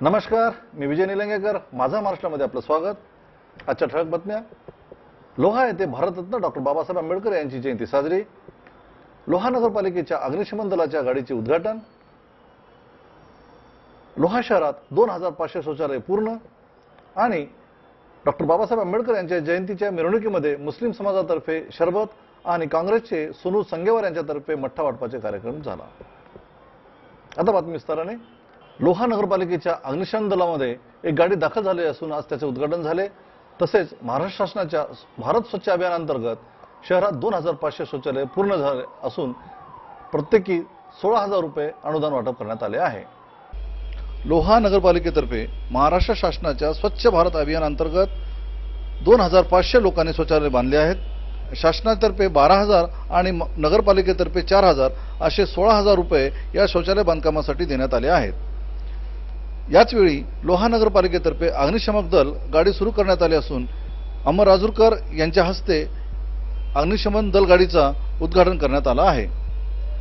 नमस्कार मी विजय निलंगेकर. माझा महाराष्ट्रामध्ये आपलं स्वागत. आजच्या ठळक बातम्या. लोहा येथे भारतरत्न डॉक्टर बाबासाहेब आंबेडकर यांची जयंती साजरी. लोहा नगरपालिकेच्या अग्निशमन दलाच्या गाडीचे उद्घाटन. लोहा शहरात दोन हजार पाचशे शौचालय पूर्ण. आणि डॉक्टर बाबासाहेब आंबेडकर यांच्या जयंतीच्या मिरवणुकीमध्ये मुस्लिम समाजातर्फे शरबत आणि काँग्रेसचे सोनू संगेवार यांच्यातर्फे मठ्ठा वाटपाचे कार्यक्रम झाला. आता बातमी विस्ताराने. लोहा नगरपालिकेच्या अग्निशमन दलामध्ये एक गाडी दाखल झाली असून आज त्याचे उद्घाटन झाले. तसेच महाराष्ट्र शासनाच्या भारत स्वच्छ अभियानांतर्गत शहरात दोन हजार पाचशे शौचालय पूर्ण झाले असून प्रत्येकी सोळा हजार रुपये अनुदान वाटप करण्यात आले आहे. लोहा नगरपालिकेतर्फे महाराष्ट्र शासनाच्या स्वच्छ भारत अभियानांतर्गत दोन हजार पाचशे लोकांनी शौचालय बांधले आहेत. शासनातर्फे बारा हजार आणि म- नगरपालिकेतर्फे चार हजार असे सोळा हजार रुपये या शौचालय बांधकामासाठी देण्यात आले आहेत. याचवेळी लोहा नगरपालिकेतर्फे अग्निशमक दल गाडी सुरू करण्यात आली असून अमर राजूरकर यांच्या हस्ते अग्निशमन दल गाडीचा उद्घाटन करण्यात आला आहे.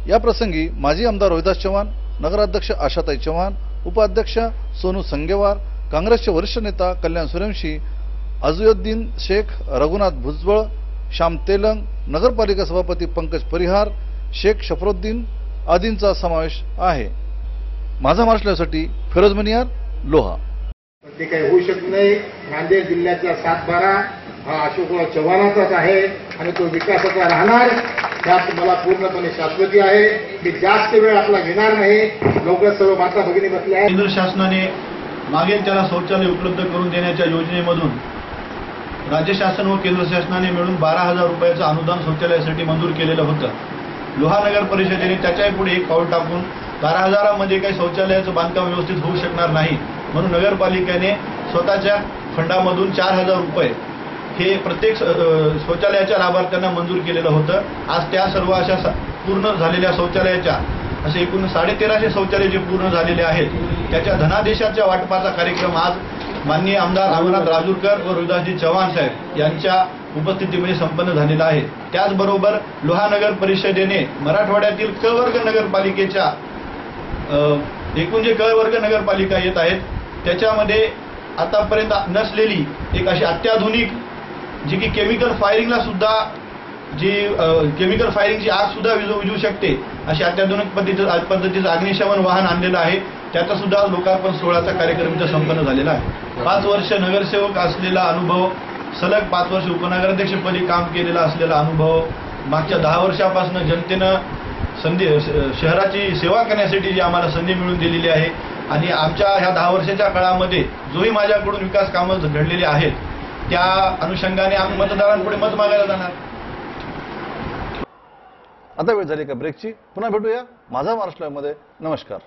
या प्रसंगी माजी आमदार रोहिदास चव्हाण नगराध्यक्ष आशाताई चव्हाण उपाध्यक्ष सोनू संगेवार काँग्रेसचे वरिष्ठ नेता कल्याण सूर्यवंशी अजुद्दीन शेख रघुनाथ भुजबळ श्याम तेलंग नगरपालिका सभापती पंकज परिहार शेख शफरुद्दीन आदींचा समावेश आहे. माझा महाराष्ट्रासाठी फिरोज मनियार लोहा. ते काही होऊ शकत नाही. नांदेड जिल्ह्याचा सातबारा हा अशोकराव चव्हाणाचाच आहे आणि तो विकासाचा राहणार. त्यात मला पूर्णपणे शाश्वती आहे. मी जास्त वेळ आपला घेणार नाही. लवकर सर्व माता भगिनी बसल्या आहेत. केंद्र शासनाने मागेल त्याला शौचालय उपलब्ध करून देण्याच्या योजनेमधून राज्य शासन व केंद्र शासनाने मिळून बारा हजार रुपयाचं अनुदान शौचालयासाठी मंजूर केलेलं होतं. लोहा नगर परिषदेने त्याच्याही पुढे एक पाऊल टाकून बारा हजारामध्ये काही शौचालयाचं बांधकाम व्यवस्थित होऊ शकणार नाही. म्हणून नगरपालिकेने स्वतःच्या फंडामधून चार हजार रुपये हे प्रत्येक शौचालयाच्या लाभार्थ्यांना मंजूर केलेलं होतं. आज त्या सर्व अशा स- पूर्ण झालेल्या शौचालयाच्या असे एकूण साडेतेराशे शौचालय जे पूर्ण झालेले आहेत त्याच्या धनादेशाच्या वाटपाचा कार्यक्रम आज माननीय आमदार अमरनाथ राजूरकर व रुदासजी चव्हाण साहेब यांच्या उपस्थितीमध्ये संपन्न झालेला आहे. त्याचबरोबर लोहा नगर परिषदेने मराठवाड्यातील क वर्ग नगरपालिकेच्या एकूण जे गळवर्ग नगरपालिका येत आहेत त्याच्यामध्ये आतापर्यंत नसलेली एक अशी अत्याधुनिक जी की केमिकल फायरिंगला सुद्धा जी केमिकल फायरिंगची आग सुद्धा विजू विजू शकते अशी अत्याधुनिक पद्धतीचं पद्धतीचं अग्निशमन वाहन आणलेलं आहे. त्याचा सुद्धा लोकार्पण सोहळ्याचा कार्यक्रम इथं संपन्न झालेला आहे. पाच वर्ष नगरसेवक असलेला अनुभव सलग पाच वर्ष उपनगराध्यक्षपदी काम केलेला असलेला अनुभव मागच्या दहा वर्षापासून जनतेनं संधी शहराची सेवा करण्यासाठी जी आम्हाला संधी मिळून दिलेली आहे आणि आमच्या ह्या दहा वर्षाच्या काळामध्ये जोही माझ्याकडून विकास कामं घडलेली आहेत त्या अनुषंगाने आम्ही मतदारांपुढे मत मागायला जाणार. आता वेळ झाली का ब्रेकची पुन्हा भेटूया माझा महाराष्ट्रामध्ये नमस्कार.